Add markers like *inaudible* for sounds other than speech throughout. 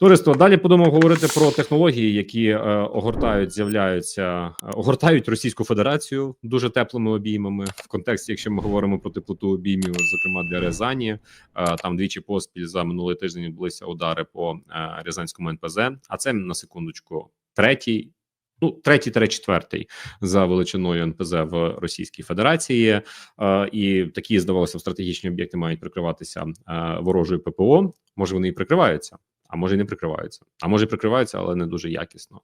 Товариство, далі будемо говорити про технології, які е, огортають, з'являються, е, огортають Російську Федерацію дуже теплими обіймами в контексті, якщо ми говоримо про теплоту обіймів, зокрема для Рязані. Е, там двічі поспіль за минулий тиждень відбулися удари по е, Рязанському НПЗ. А це на секундочку третій. Ну, третій та четвертий за величиною НПЗ в Російській Федерації, е, і такі здавалося, стратегічні об'єкти мають прикриватися е, ворожою ППО. Може, вони і прикриваються, а може і не прикриваються, а може прикриваються, але не дуже якісно.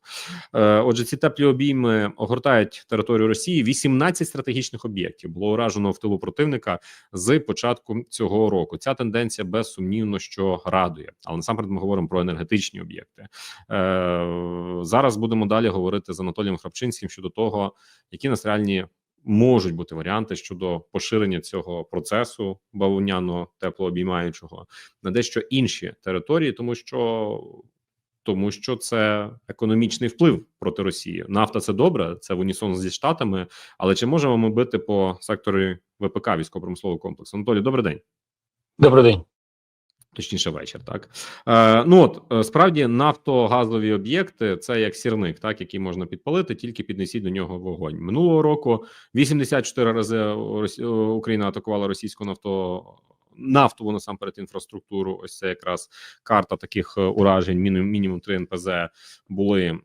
Е, Отже, ці теплі обійми огортають територію Росії. 18 стратегічних об'єктів було уражено в тилу противника з початку цього року. Ця тенденція безсумнівно що радує. Але насамперед ми говоримо про енергетичні об'єкти. Е, Зараз будемо далі говорити з Анатолієм Храпчинським щодо того, які нас реальні можуть бути варіанти щодо поширення цього процесу бавовняно теплообіймаючого на дещо інші території, тому що тому що це економічний вплив проти Росії. Нафта це добре, це в унісон зі штатами. Але чи можемо ми бити по секторі ВПК військово-промислового комплексу? Анатолій, добрий день. Добрий день. Точніше, вечір, так е, ну от е, справді нафтогазові об'єкти це як сірник, так який можна підпалити, тільки піднесіть до нього вогонь минулого року. 84 рази Росі... Україна атакувала російську нафто нафтову насамперед інфраструктуру. Ось це якраз карта таких е, уражень. Мінімум мінімум 3 НПЗ були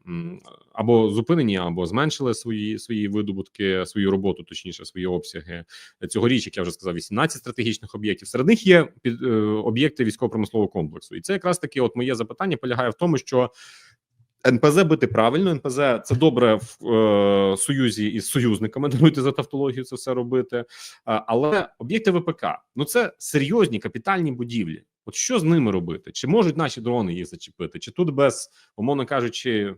або зупинені, або зменшили свої свої видобутки, свою роботу, точніше, свої обсяги. Цьогоріч, як я вже сказав, 18 стратегічних об'єктів. Серед них є під е, об'єкти військово-промислового комплексу, і це якраз таки, от моє запитання полягає в тому, що. НПЗ бити правильно. НПЗ це добре в е, союзі із союзниками. *laughs* Даруйте за тавтологію це все робити. Але об'єкти ВПК ну це серйозні капітальні будівлі. От що з ними робити? Чи можуть наші дрони їх зачепити? Чи тут без, умовно кажучи,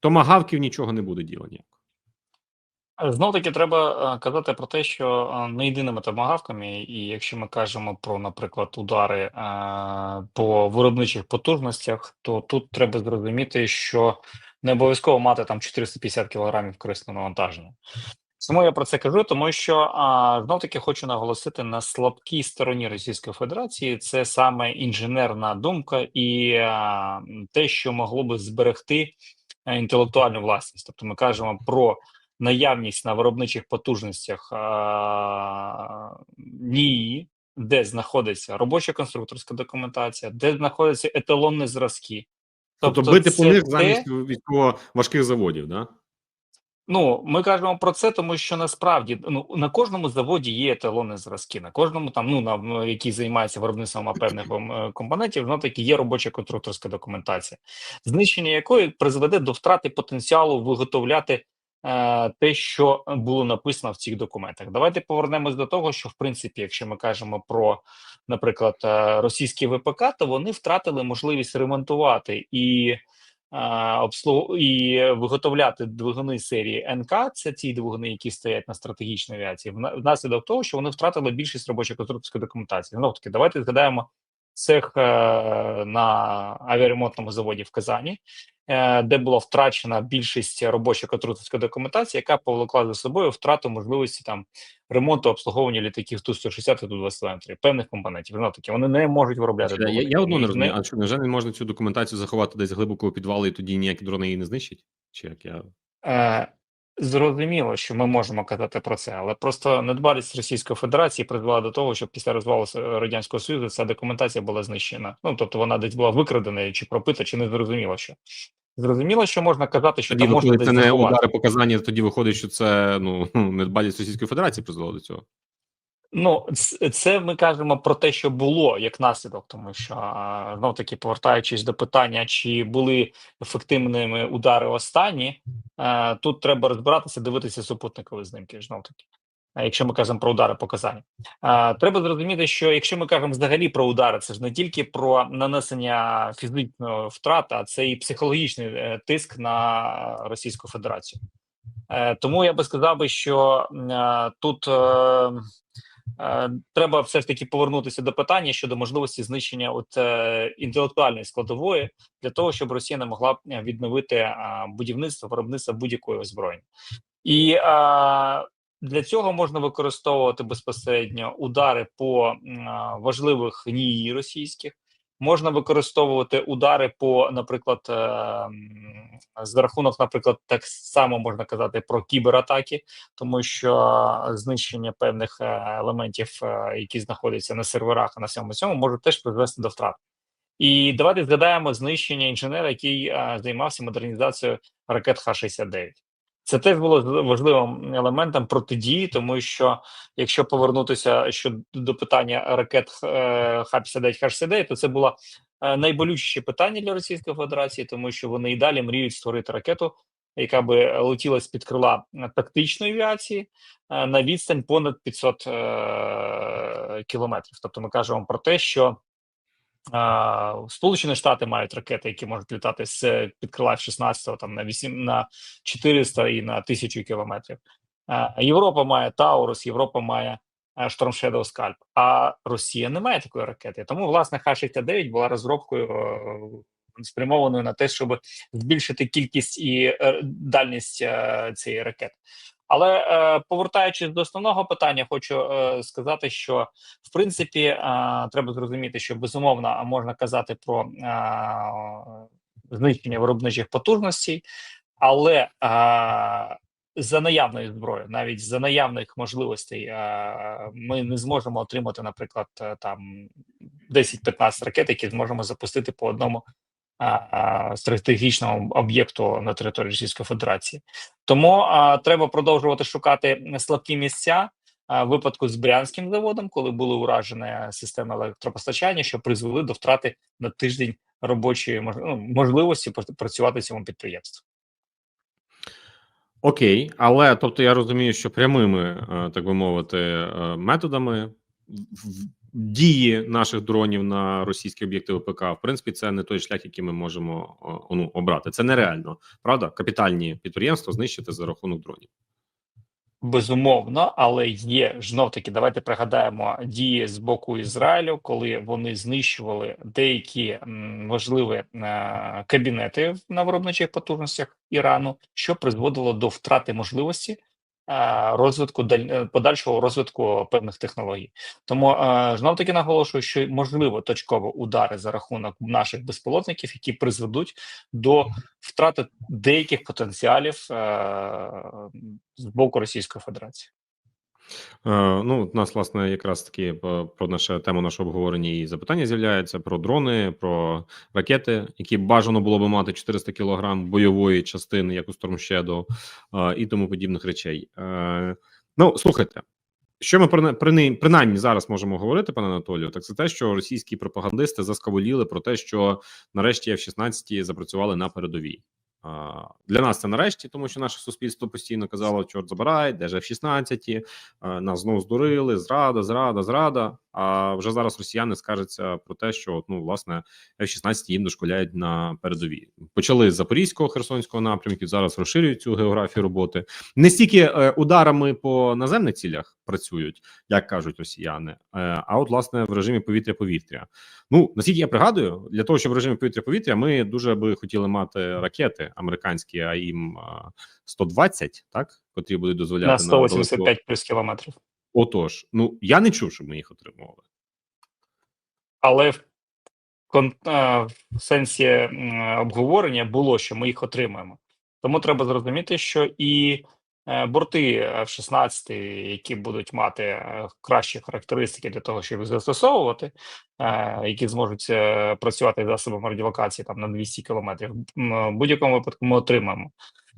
томагавків нічого не буде діла ніякого? Знов таки треба е, казати про те, що е, не єдиними томагавками, і якщо ми кажемо про, наприклад, удари е, по виробничих потужностях, то тут треба зрозуміти, що не обов'язково мати там 450 кілограмів корисного навантаження. Чому я про це кажу? Тому що знов таки хочу наголосити на слабкій стороні Російської Федерації це саме інженерна думка і те, що могло би зберегти інтелектуальну власність. Тобто, ми кажемо про наявність на виробничих потужностях НІІ, де знаходиться робоча конструкторська документація, де знаходяться еталонні зразки. Тобто, бити по них замість військово важких заводів, да? Ну, ми кажемо про це, тому що насправді ну на кожному заводі є еталонні зразки. На кожному там, ну на який займається виробництвом певних е, компонентів, воно таки є робоча конструкторська документація, знищення якої призведе до втрати потенціалу виготовляти те, що було написано в цих документах. Давайте повернемось до того, що в принципі, якщо ми кажемо про, наприклад, е, російські ВПК, то вони втратили можливість ремонтувати і обслугу і виготовляти двигуни серії НК. Це ті двигуни, які стоять на стратегічній авіації, внаслідок того, що вони втратили більшість робочої конструкторської документації. Знову таки, давайте згадаємо цех е, на авіаремонтному заводі в Казані, е, де була втрачена більшість робочої конструкторської документації, яка повлекла за собою втрату можливості там ремонту обслуговування літаків ту 160 ту 23 певних компонентів. Знову таки вони не можуть виробляти. Я, я, я одно не розумію. А що невже не можна цю документацію заховати десь глибоко у підвали, і тоді ніякі дрони її не знищать? Чи як я Е, Зрозуміло, що ми можемо казати про це, але просто недбалість Російської Федерації призвела до того, що після розвалу радянського союзу ця документація була знищена. Ну тобто вона десь була викрадена чи пропита, чи не зрозуміло що. Зрозуміло, що можна казати, що тоді там можна це не удари показання. Тоді виходить, що це ну *laughs* недбалість Російської Федерації призвело до цього. Ну, це ми кажемо про те, що було як наслідок, тому що знов таки повертаючись до питання, чи були ефективними удари останні, тут треба розбиратися, дивитися супутникові знімки. Знов таки, якщо ми кажемо про удари показання, треба зрозуміти, що якщо ми кажемо взагалі про удари, це ж не тільки про нанесення фізичної втрати, а це і психологічний е, тиск на Російську Федерацію. Е, тому я би сказав би, що е, тут. Е, треба все ж таки повернутися до питання щодо можливості знищення от е, інтелектуальної складової для того, щоб Росія не могла е, відновити будівництво виробництва будь-якої озброєння, і для цього можна використовувати безпосередньо удари по важливих нії російських. Можна використовувати удари по, наприклад, е, за рахунок, наприклад, так само можна казати про кібератаки, тому що знищення певних е, елементів, е, які знаходяться на серверах, а на всьому цьому, може теж призвести до втрат. І давайте згадаємо знищення інженера, який е, займався модернізацією ракет Х-69. Це теж було важливим елементом протидії, тому що якщо повернутися щодо до питання ракет е, Х-59, Х-69, то це було е, найболючіше питання для Російської Федерації, тому що вони і далі мріють створити ракету, яка би летіла з під крила е, тактичної авіації е, на відстань понад 500 е, кілометрів. Тобто, ми кажемо про те, що Сполучені Штати мають ракети, які можуть літати з під крила F-16 там на 8, на 400 і на 1000 кілометрів. Європа має Таурус, Європа має Shadow Scalp, а Росія не має такої ракети. Тому власне Х-69 була розробкою е, спрямованою на те, щоб збільшити кількість і е, дальність е, цієї ракети. Але е, повертаючись до основного питання, хочу е, сказати, що в принципі е, треба зрозуміти, що безумовно можна казати про е, знищення виробничих потужностей, але е, за наявною зброєю, навіть за наявних можливостей, е, ми не зможемо отримати, наприклад, е, там 10-15 ракет, які зможемо запустити по одному а, об'єкту на території Російської Федерації. Тому треба продовжувати шукати слабкі місця. Випадку з Брянським заводом, коли були уражені системи електропостачання, що призвели до втрати на тиждень робочої ну, можливості пр- працювати цьому підприємству. Окей, але тобто я розумію, що прямими, е, так би мовити, е, методами дії наших дронів на російські об'єкти ВПК, в принципі, це не той шлях, який ми можемо ну, обрати. Це нереально, правда? Капітальні підприємства знищити за рахунок дронів. Безумовно, але є знов таки. Давайте пригадаємо дії з боку Ізраїлю, коли вони знищували деякі важливі е, кабінети на виробничих потужностях Ірану, що призводило до втрати можливості е, розвитку даль- е, подальшого розвитку певних технологій. Тому е, знов таки наголошую, що можливо точково удари за рахунок наших безпілотників, які призведуть до втрати деяких потенціалів е, з боку Російської Федерації. Е, ну, у нас, власне, якраз таки е, про нашу тему нашого обговорення і запитання з'являється про дрони, про ракети, які бажано було би мати 400 кілограм бойової частини, як у Storm Shadow, е, і тому подібних речей. Ну, слухайте, що ми при, при, принаймні зараз можемо говорити, пане Анатолію, так це те, що російські пропагандисти заскаволіли про те, що нарешті F-16 запрацювали на передовій. Для нас це нарешті, тому що наше суспільство постійно казало, чорт забирай, де ж F-16, а, нас знову здурили, зрада, зрада, зрада. А вже зараз росіяни скажуться про те, що ну власне F-16 їм дошколяють на передовій. Почали з запорізького херсонського напрямків. Зараз розширюють цю географію роботи. Не стільки е, ударами по наземних цілях працюють, як кажуть росіяни, е, а от власне в режимі повітря-повітря. Ну наскільки я пригадую, для того, щоб в режимі повітря-повітря, ми дуже би хотіли мати ракети американські АІМ 120, так котрі будуть дозволяти На нам далеко- 185 плюс кілометрів. Отож, ну я не чув, щоб ми їх отримували. Але в, кон, в сенсі обговорення було, що ми їх отримаємо. Тому треба зрозуміти, що і е, борти F-16, які будуть мати е, кращі характеристики для того, щоб їх застосовувати, е, які зможуть е, працювати засобами радіолокації там на 200 кілометрів, в будь-якому випадку ми отримаємо.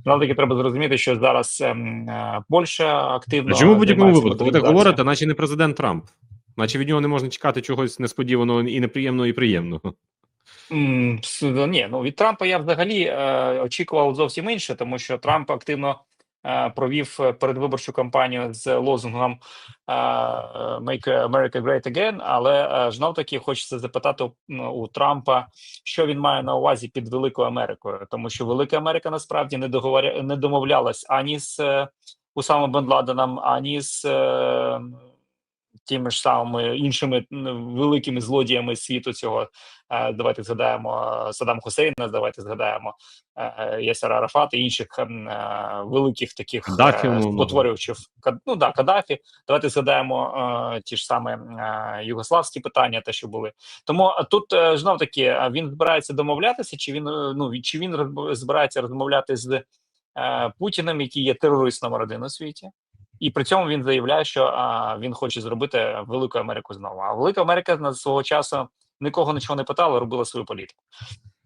Але таки треба зрозуміти, що зараз ем, е, Польща активно А чому в будь-якому випадку? Ви так говорите, наче не президент Трамп, наче від нього не можна чекати чогось несподіваного і неприємного, і приємного. Ні, ну від Трампа я взагалі е, очікував зовсім інше, тому що Трамп активно е, провів е, передвиборчу кампанію з лозунгом е, «Make America Great Again», але е, знов таки хочеться запитати у, Трампа, що він має на увазі під Великою Америкою, тому що Велика Америка насправді не договоря... не домовлялась ані з е, Усамом Бен Ладеном, ані з е, тими ж самими іншими великими злодіями світу цього. Е, Давайте згадаємо е, Саддам Хусейна, давайте згадаємо е, Ясера Арафата і інших великих таких Каддафі, е, спотворювачів. Ну да, Каддафі. Давайте згадаємо ті ж саме югославські питання, те, що були. Тому тут знов таки він збирається домовлятися, чи він ну чи він збирається розмовляти з Путіним, який є терористом номер один у світі. І при цьому він заявляє, що а, він хоче зробити велику Америку знову. А велика Америка на свого часу нікого нічого не питала, робила свою політику.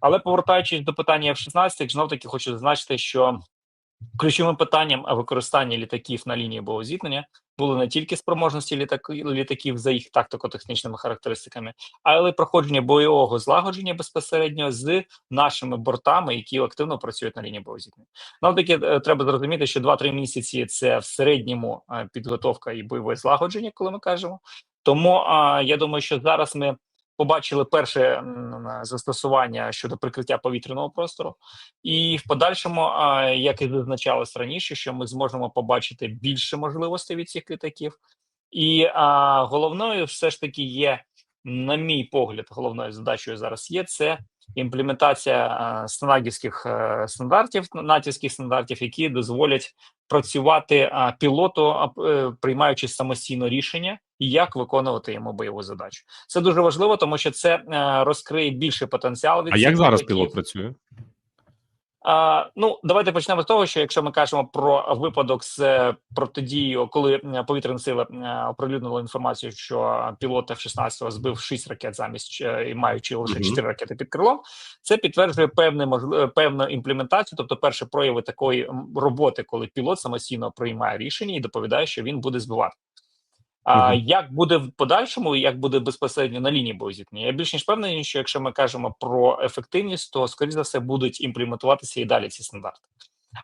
Але повертаючись до питання F-16, знов таки хочу зазначити, що ключовим питанням використання літаків на лінії бойового зіткнення були не тільки спроможності літак, літаків за їх тактико-технічними характеристиками, але й проходження бойового злагодження безпосередньо з нашими бортами, які активно працюють на лінії бойового зіткнення. Ну таки е, треба зрозуміти, що 2-3 місяці це в середньому е, підготовка і бойове злагодження, коли ми кажемо. Тому я думаю, що зараз ми побачили перше застосування щодо прикриття повітряного простору, і в подальшому, як і зазначалось раніше, що ми зможемо побачити більше можливостей від цих літаків. І а, головною все ж таки є, на мій погляд, головною задачею зараз є це імплементація е, стандартів, натівських стандартів, які дозволять працювати а, пілоту, а, е, приймаючи самостійно рішення, як виконувати йому бойову задачу. Це дуже важливо, тому що це е, розкриє більше потенціал. Від А як зараз пілот працює? А, ну, давайте почнемо з того, що якщо ми кажемо про випадок з е, протидією, коли повітряні сили е, оприлюднили інформацію, що пілот F-16 збив 6 ракет замість е, і маючи лише Мгм. 4 ракети під крилом, це підтверджує певне певну імплементацію, тобто перші прояви такої роботи, коли пілот самостійно приймає рішення і доповідає, що він буде збивати. А Мгм. як буде в подальшому, як буде безпосередньо на лінії боєзіткнення? Я більш ніж впевнений, що якщо ми кажемо про ефективність, то скоріш за все будуть імплементуватися і далі ці стандарти.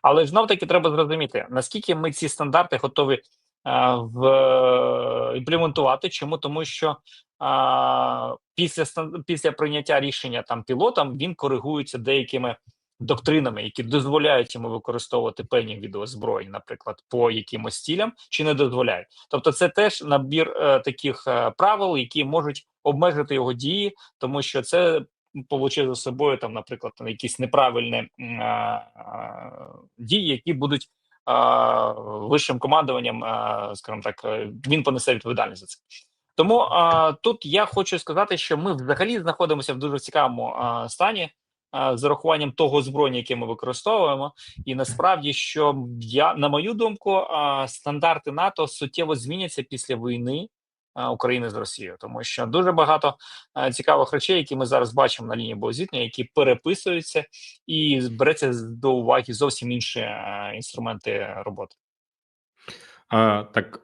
Але знов таки треба зрозуміти, наскільки ми ці стандарти готові а, в імплементувати. Чому тому, що а, після після прийняття рішення там пілотом він коригується деякими доктринами, які дозволяють йому використовувати певні відеозброї, наприклад, по якимось стілям, чи не дозволяють. Тобто, це теж набір е, таких е, правил, які можуть обмежити його дії, тому що це повлече за собою там, наприклад, якісь неправильні а, а, дії, які будуть вищим командуванням, а, скажімо так, е, він понесе відповідальність за це. Тому тут я хочу сказати, що ми взагалі знаходимося в дуже цікавому стані з урахуванням того озброєння, яке ми використовуємо, і насправді, що я на мою думку, стандарти НАТО суттєво зміняться після війни України з Росією, тому що дуже багато цікавих речей, які ми зараз бачимо на лінії боєзіткнення, які переписуються і береться до уваги зовсім інші інструменти роботи. А, так,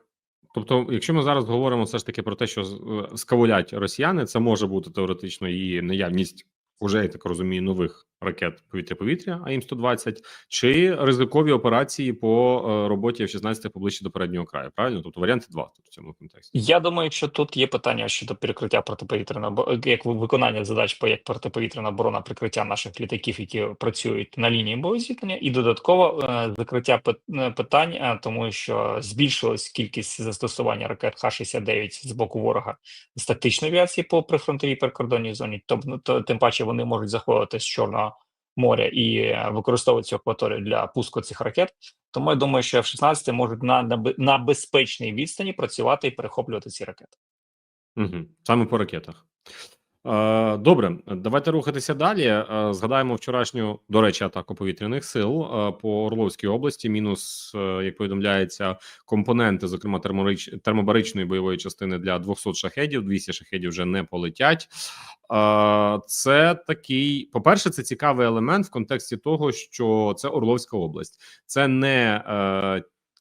тобто, якщо ми зараз говоримо все ж таки про те, що е, скавулять росіяни, це може бути теоретично і наявність уже, я так розумію, нових ракет повітря-повітря, АІМ 120 чи ризикові операції по е, роботі F-16 поближче до переднього краю. Правильно? Тобто варіанти два тут в цьому контексті. Я думаю, що тут є питання щодо перекриття протиповітряної обо- як виконання задач по як протиповітряна оборона, прикриття наших літаків, які працюють на лінії боєзіткнення, і додатково е, закриття е, питань, е, тому що збільшилась кількість застосування ракет Х-69 з боку ворога з тактичної авіації по прифронтовій прикордонній зоні. Тобто, тим паче вони можуть заходити з Чорного моря і е, використовувати цю акваторію для пуску цих ракет. Тому я думаю, що F-16 можуть на, на безпечній відстані працювати і перехоплювати ці ракети. Угу. Саме по ракетах. Е, Добре, давайте рухатися далі. Е, Згадаємо вчорашню, до речі, атаку повітряних сил е, по Орловській області. Мінус, як повідомляється, компоненти, зокрема термобаричної бойової частини для 200 шахедів. 200 шахедів вже не полетять. Це такий, по-перше, це цікавий елемент в контексті того, що це Орловська область, це не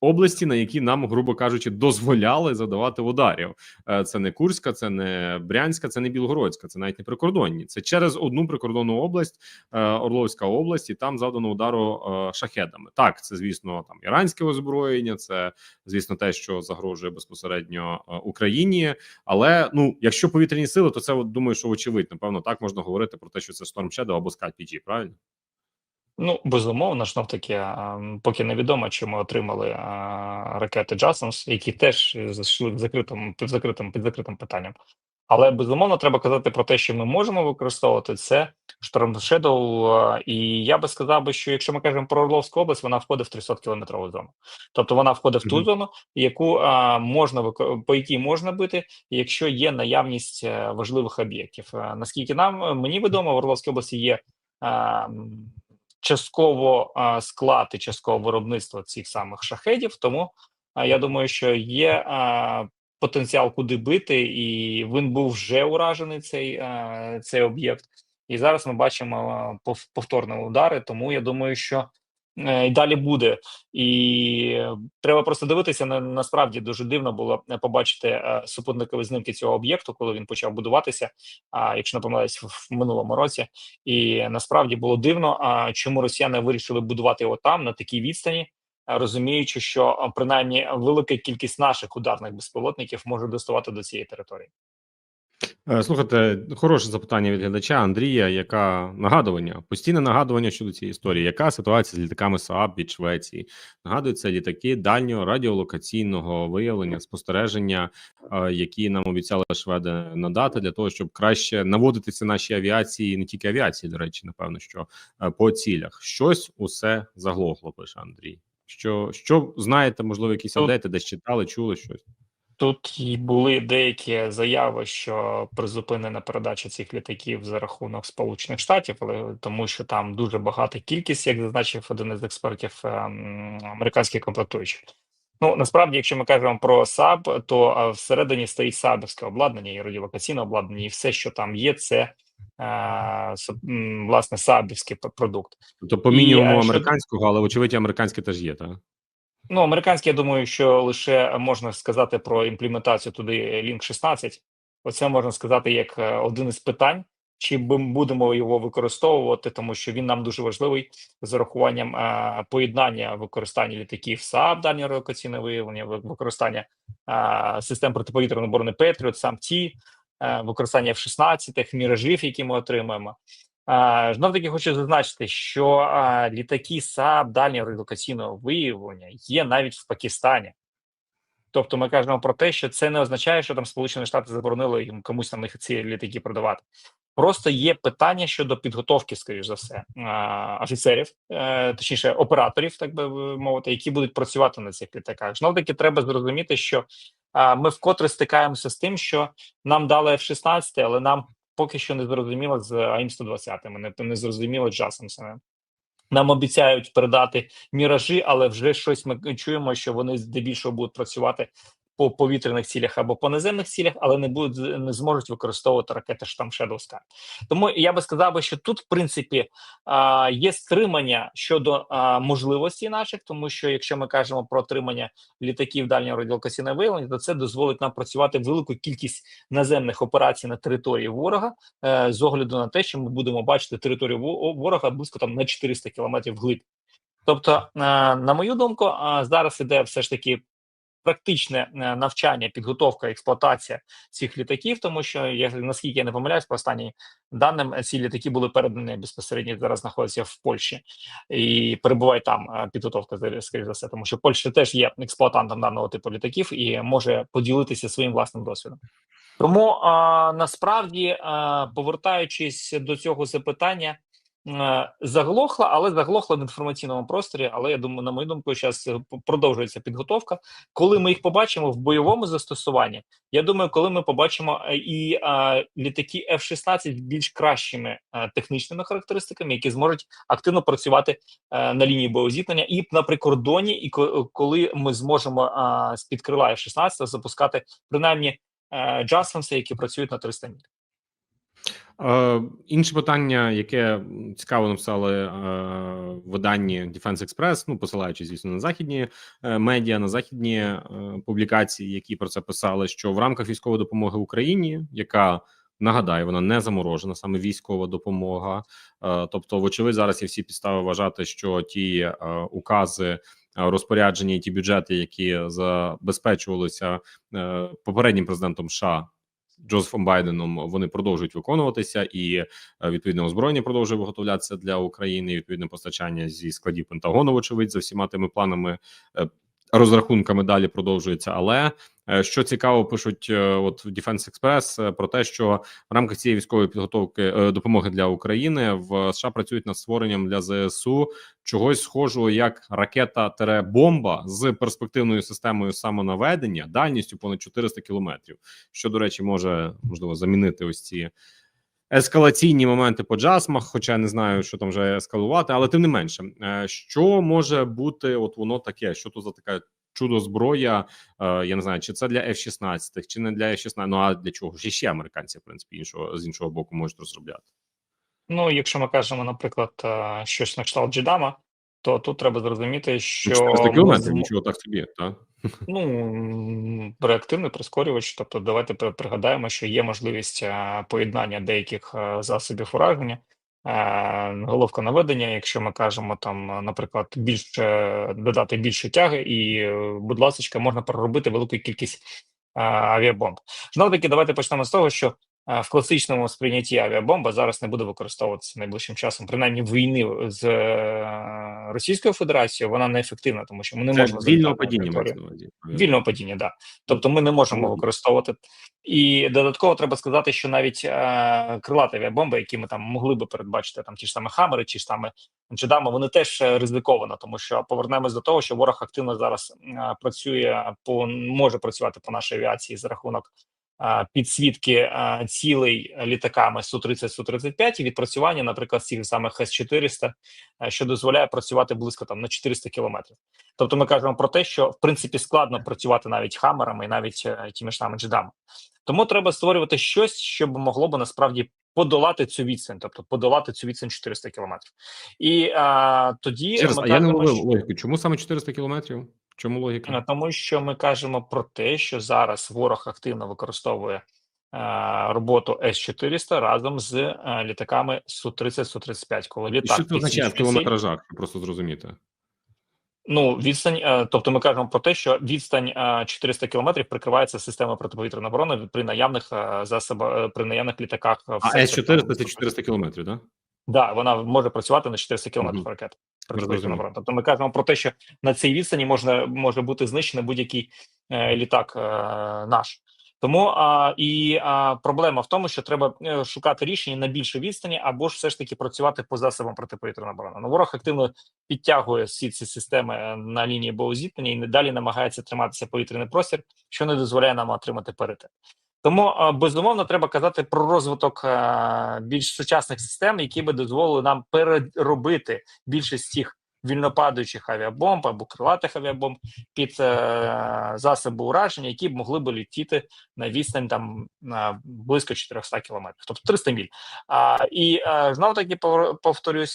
області, на які нам, грубо кажучи, дозволяли задавати ударів. Е, Це не Курська, це не Брянська, це не Білгородська, це навіть не прикордонні. Це через одну прикордонну область, е, Орловська область, і там завдано удару е, шахедами. Так, це звісно там іранське озброєння, це звісно те, що загрожує безпосередньо Україні. Але ну, якщо повітряні сили, то це думаю, що очевидь. Напевно, так можна говорити про те, що це Storm Shadow або Sky правильно? Ну, безумовно, ж таки, поки невідомо, чи ми отримали а, ракети Джасамс, які теж зайшли в закритому під закритим під закритим питанням. Але безумовно треба казати про те, що ми можемо використовувати це Shadow. І я би сказав би, що якщо ми кажемо про Орловську область, вона входить в 300 кілометрову зону. Тобто вона входить в ту зону, яку а, можна по якій можна бити, якщо є наявність е, важливих об'єктів. Е, Наскільки нам мені відомо, в Орловській області є. а, частково склад і частково виробництво цих самих шахедів. Тому я думаю, що є потенціал куди бити, і він був вже уражений цей, цей об'єкт. І зараз ми бачимо повторні удари. Тому я думаю, що і далі буде. І треба просто дивитися на насправді дуже дивно було е, побачити е, супутникові знімки цього об'єкту, коли він почав будуватися. А якщо не помиляюсь, в минулому році. І насправді було дивно, чому росіяни вирішили будувати його там на такій відстані, розуміючи, що принаймні велика кількість наших ударних безпілотників може доставати до цієї території. Е, Слухайте, хороше запитання від глядача Андрія. Яка нагадування? Постійне нагадування щодо цієї історії. Яка ситуація з літаками СААБ від Швеції? Нагадуються літаки дальнього радіолокаційного виявлення, спостереження, е, які нам обіцяли шведи надати для того, щоб краще наводитися нашій авіації, не тільки авіації, до речі, напевно, що е, по цілях. Щось усе заглохло, пише Андрій. Що, що знаєте, можливо, якісь апдейти, десь читали, чули щось? Тут і були деякі заяви, що призупинена передача цих літаків за рахунок Сполучених Штатів, але тому що там дуже багата кількість, як зазначив один із експертів ем, американських комплектуючих. Ну насправді, якщо ми кажемо про САБ, то всередині стоїть САБівське обладнання і радіолокаційне обладнання, і все, що там є, це е, власне САБівський продукт. Тобто, по мінімуму е, щодо- американського, але очевидь, американське теж є, так? Ну, американські, я думаю, що лише можна сказати про імплементацію туди Link 16. Оце можна сказати як е, один із питань, чи будемо його використовувати, тому що він нам дуже важливий з урахуванням е, поєднання використання літаків САП, дальнє релокаційне виявлення, використання е, систем протиповітряної оборони Patriot, сам ті, використання F-16, міражів, які ми отримаємо. Знов таки хочу зазначити, що літаки САП дальнього релокаційного виявлення є навіть в Пакистані. Тобто ми кажемо про те, що це не означає, що там Сполучені Штати заборонили їм комусь там їх ці літаки продавати. Просто є питання щодо підготовки, скоріш за все, офіцерів, е, точніше операторів, так би мовити, які будуть працювати на цих літаках. Знов таки треба зрозуміти, що ми вкотре стикаємося з тим, що нам дали F-16, але нам поки що не зрозуміло з АІМ 120 не, не зрозуміло Джасамсами. Нам обіцяють передати міражі, але вже щось ми чуємо, що вони здебільшого будуть працювати по повітряних цілях або по наземних цілях, але не будуть не зможуть використовувати ракети штам Shadow Sky. Тому я би сказав би, що тут, в принципі, а, є стримання щодо а, можливості наших, тому що якщо ми кажемо про отримання літаків дальнього радіолокаційного виявлення, то це дозволить нам працювати велику кількість наземних операцій на території ворога е, з огляду на те, що ми будемо бачити територію во- ворога близько там на 400 кілометрів вглиб. Тобто, е, на мою думку, зараз іде все ж таки практичне е, навчання, підготовка, експлуатація цих літаків, тому що я наскільки я не помиляюсь, по останнім даним е, ці літаки були передані безпосередньо зараз знаходяться в Польщі і перебуває там е, підготовка скоріш за все, тому що Польща теж є експлуатантом даного типу літаків і може поділитися своїм власним досвідом. Тому а, насправді, а, повертаючись до цього запитання, заглохла, але заглохла в інформаційному просторі. Але я думаю, на мою думку, зараз продовжується підготовка. Коли ми їх побачимо в бойовому застосуванні, я думаю, коли ми побачимо е, і а, літаки F-16 з більш кращими а, технічними характеристиками, які зможуть активно працювати е, на лінії боєзіткнення і на прикордоні, і коли ми зможемо з під крила F-16 запускати принаймні е, які працюють на 300 міль. Е, інше питання, яке цікаво написали е, виданні Defense Express, ну посилаючись, звісно, на західні е, медіа, на західні е, публікації, які про це писали, що в рамках військової допомоги Україні, яка нагадаю, вона не заморожена, саме військова допомога. Е, тобто, вочевидь, зараз є всі підстави вважати, що ті е, укази. Розпорядження і ті бюджети, які забезпечувалися попереднім президентом США Джозефом Байденом вони продовжують виконуватися, і е, відповідне озброєння продовжує виготовлятися для України. і Відповідне постачання зі складів Пентагону, вочевидь, за всіма тими планами. е, Розрахунками далі продовжується, але що цікаво, пишуть е, от Defense Express е, про те, що в рамках цієї військової підготовки е, допомоги для України в США працюють над створенням для ЗСУ чогось схожого як ракета бомба з перспективною системою самонаведення дальністю понад 400 кілометрів, що до речі може можливо замінити ось ці ескалаційні моменти по джасмах. Хоча не знаю, що там вже ескалувати, але тим не менше, е, що може бути, от воно таке, що то за така чудо зброя. Е, я не знаю, чи це для F-16, чи не для F-16, Ну а для чого ж ще американці, в принципі, іншого з іншого боку можуть розробляти. Ну, якщо ми кажемо, наприклад, е, щось на кшталт Джедама, то тут треба зрозуміти, що 400 ми кілометрів, нічого так собі, так? Ну, реактивний прискорювач. Тобто, давайте пригадаємо, що є можливість е, поєднання деяких засобів ураження. Е, Головка наведення, якщо ми кажемо там, наприклад, більше додати більше тяги, і, е, будь ласка, можна проробити велику кількість е, авіабомб. Знову таки, давайте почнемо з того, що в класичному сприйнятті авіабомба зараз не буде використовуватися найближчим часом, принаймні війни з е, Російською Федерацією, вона неефективна, тому що ми не Це можемо вільного падіння мається. Вільного падіння, да. Тобто ми не можемо використовувати. І додатково треба сказати, що навіть е, крилаті авіабомби, які ми там могли би передбачити, там ті ж саме Хамери, чи ж саме Джедами, вони теж е, ризиковано, тому що повернемось до того, що ворог активно зараз е, працює по може працювати по нашій авіації за рахунок підсвітки цілей літаками Су-30, Су-35 і відпрацювання, наприклад, цих самих С-400, е, що дозволяє працювати близько там на 400 кілометрів. Тобто ми кажемо про те, що в принципі складно працювати навіть хамерами і навіть е, тими ж самими джедами. Тому треба створювати щось, щоб могло би насправді подолати цю відстань, тобто подолати цю відстань 400 кілометрів. І а, тоді Ще раз, ми а я не кажемо, ловив що- логіку. Чому саме 400 кілометрів? Чому Е, логіка? Тому що ми кажемо про те, що зараз ворог активно використовує е, роботу С-400 разом з е, літаками Су-30, Су-35, коли І літак що це означає в кілометражах? Просто зрозуміти. Ну, відстань, е, тобто ми кажемо про те, що відстань е, 400 кілометрів прикривається системою протиповітряної оборони при наявних е, засобах, е, при наявних літаках. е, в А С-400 це 400 кілометрів, так? Да, вона може працювати на 400 кілометрів Мгм. ракет. Тобто ми кажемо про те, що на цій відстані можна може бути знищений будь-який е, літак е, наш. Тому а, і а, проблема в тому, що треба е, шукати рішення на більшій відстані, або ж все ж таки працювати по засобам протиповітряної оборони. Ну, ворог активно підтягує всі ці системи е, на лінії боєзіткнення і далі намагається триматися повітряний простір, що не дозволяє нам отримати паритет. Тому е, безумовно треба казати про розвиток е, більш сучасних систем, які би дозволили нам переробити більшість цих вільнопадаючих авіабомб або крилатих авіабомб під е, засоби ураження, які б могли б летіти на відстань там на близько 400 кілометрів, тобто 300 міль. А, і знов таки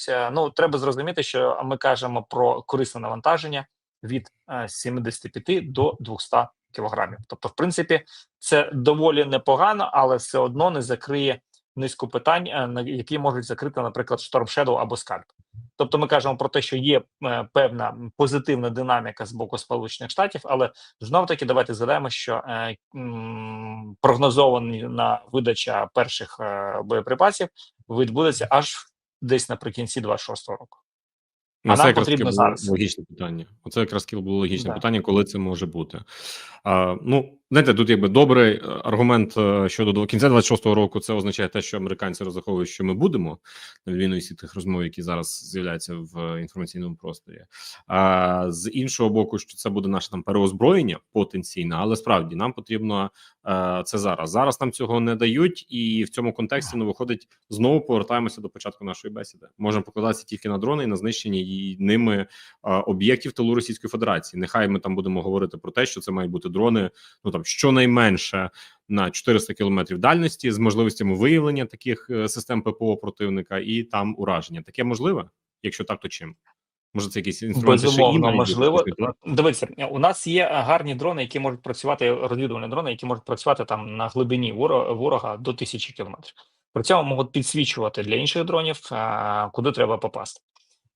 е, ну треба зрозуміти, що ми кажемо про корисне навантаження від е, 75 до 200 кілограмів. Тобто, в принципі, це доволі непогано, але все одно не закриє низку питань, е, на які можуть закрити, наприклад, Storm Shadow або Scalp. Тобто, ми кажемо про те, що є е, певна позитивна динаміка з боку Сполучених Штатів, але знов таки давайте згадаємо, що е, м, прогнозована видача перших боєприпасів відбудеться аж десь наприкінці 26-го року. А це якраз потрібно зараз. логічне питання. Оце якраз було логічне Да. питання, коли це може бути. А, ну, знаєте, тут якби добрий е, аргумент е, щодо до кінця 26-го року. Це означає те, що американці розраховують, що ми будемо на відміну від тих розмов, які зараз з'являються в інформаційному просторі. А з іншого боку, що це буде наше там переозброєння потенційне, але справді нам потрібно е, це зараз. Зараз нам цього не дають, і в цьому контексті ну виходить знову повертаємося до початку нашої бесіди. Можемо покладатися тільки на дрони і на знищення і ними е, об'єктів тилу Російської Федерації. Нехай ми там будемо говорити про те, що це мають бути дрони, ну там щонайменше на 400 кілометрів дальності з можливостями виявлення таких е, систем ППО противника і там ураження. Таке можливе? Якщо так, то чим? Може, це якісь інструменти Безумовно, можливо. Дивіться, у нас є е, гарні дрони, які можуть працювати, розвідувальні дрони, які можуть працювати там на глибині воро- ворога до тисячі кілометрів. При цьому можуть підсвічувати для інших дронів, е, куди треба попасти.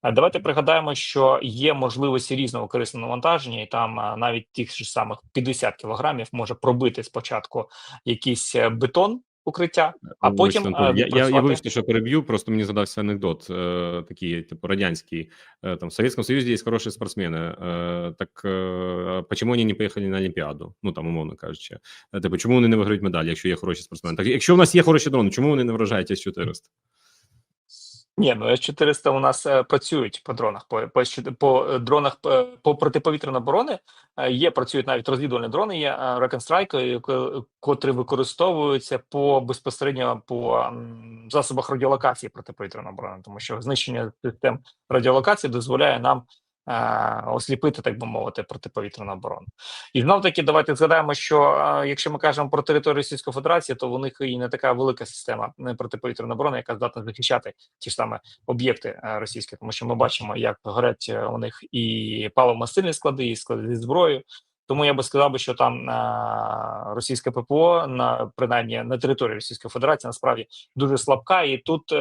Е, Давайте пригадаємо, що є можливості різного корисного навантаження, і там е, навіть тих ж самих 50 кілограмів може пробити спочатку якийсь е, бетон укриття, а Вибачте, потім Антон, е, я, я, я вибачте, що переб'ю. Просто мені згадався анекдот, е, такий, типу, радянський. Е, там в Советском Союзе есть хорошие спортсмены. Е, так е, почему они не поїхали на Олімпіаду? Ну там умовно кажучи. Типу, чому вони не виграють медаль, якщо є хороші спортсмени? Так якщо в нас є хороші дрони, чому вони не вражають С-400? Ні, ну С-400 у нас е, працюють по дронах. По, по, по е, дронах е, по протиповітряної оборони є, працюють навіть розвідувальні дрони, є ко- котрі використовуються по безпосередньо по засобах радіолокації протиповітряної оборони, тому що знищення систем радіолокації дозволяє нам осліпити, так би мовити, протиповітряну оборону. І знов таки, давайте згадаємо, що якщо ми кажемо про територію Російської Федерації, то в них і не така велика система е, протиповітряної оборони, яка здатна захищати ті ж саме об'єкти е, російські, тому що ми бачимо, як горять е, у них і паливо-мастильні склади, і склади зі зброєю. Тому я би сказав би, що там е, російське ППО на принаймні на території Російської Федерації насправді дуже слабка, і тут е,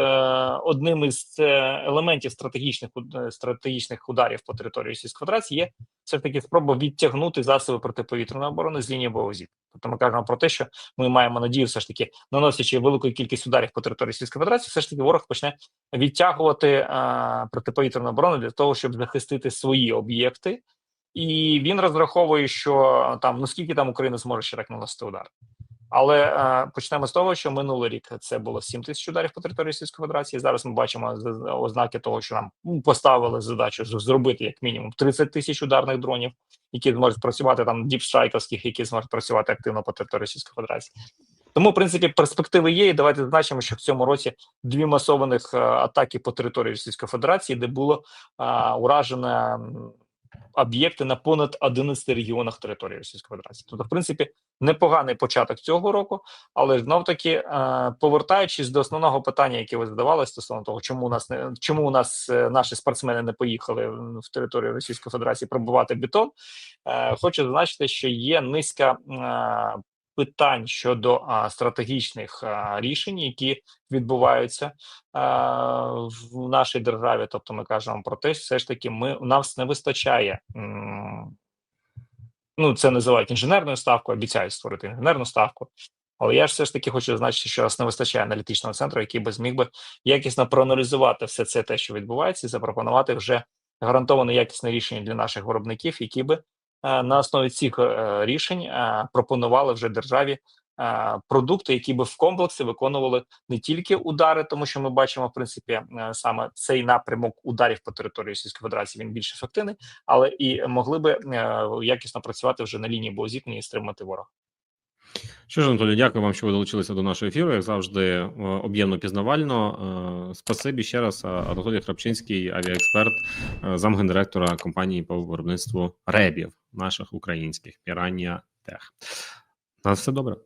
одним із е, елементів стратегічних е, стратегічних ударів по території Російської Федерації є все ж таки спроба відтягнути засоби протиповітряної оборони з лінії зіткнення. Тобто ми кажемо про те, що ми маємо надію, все ж таки наносячи велику кількість ударів по території Російської Федерації, все ж таки ворог почне відтягувати е, протиповітряну оборону для того, щоб захистити свої об'єкти. І він розраховує, що там ну скільки там Україна зможе ще так наносити удар. Але е, почнемо з того, що минулий рік це було 7 тисяч ударів по території Російської Федерації. Зараз ми бачимо ознаки того, що нам ну, поставили задачу зробити як мінімум 30 тисяч ударних дронів, які зможуть працювати там діпстрайковських, які зможуть працювати активно по території Російської Федерації. Тому, в принципі, перспективи є. І давайте зазначимо, що в цьому році дві масованих е, атаки по території Російської Федерації, де було е, уражено об'єкти на понад 11 регіонах території Російської Федерації. Тобто, в принципі, непоганий початок цього року, але знов таки е, повертаючись до основного питання, яке ви задавали стосовно того, чому у нас не чому у нас е, наші спортсмени не поїхали в територію Російської Федерації пробувати бетон. Е, хочу зазначити, що є низка питань щодо стратегічних рішень, які відбуваються в нашій державі. Тобто, ми кажемо про те, що все ж таки ми у нас не вистачає. Ну, це називають інженерною ставкою, обіцяють створити інженерну ставку. Але я ж все ж таки хочу зазначити, що нас не вистачає аналітичного центру, який би зміг би якісно проаналізувати все це те, що відбувається, і запропонувати вже гарантоване якісне рішення для наших виробників, які би на основі цих е, рішень е, пропонували вже державі е, продукти, які би в комплексі виконували не тільки удари, тому що ми бачимо, в принципі, е, саме цей напрямок ударів по території Російської Федерації він більш ефективний, але і могли би е, якісно працювати вже на лінії боєзіткнення і стримати ворога. Що ж, Анатолій, дякую вам, що ви долучилися до нашого ефіру. Як завжди, е, об'ємно пізнавально. Е, Спасибі ще раз. Анатолій Храпчинський, авіаексперт, е, замгендиректора компанії по виробництву ребів наших українських Пірання Тех. На все добре.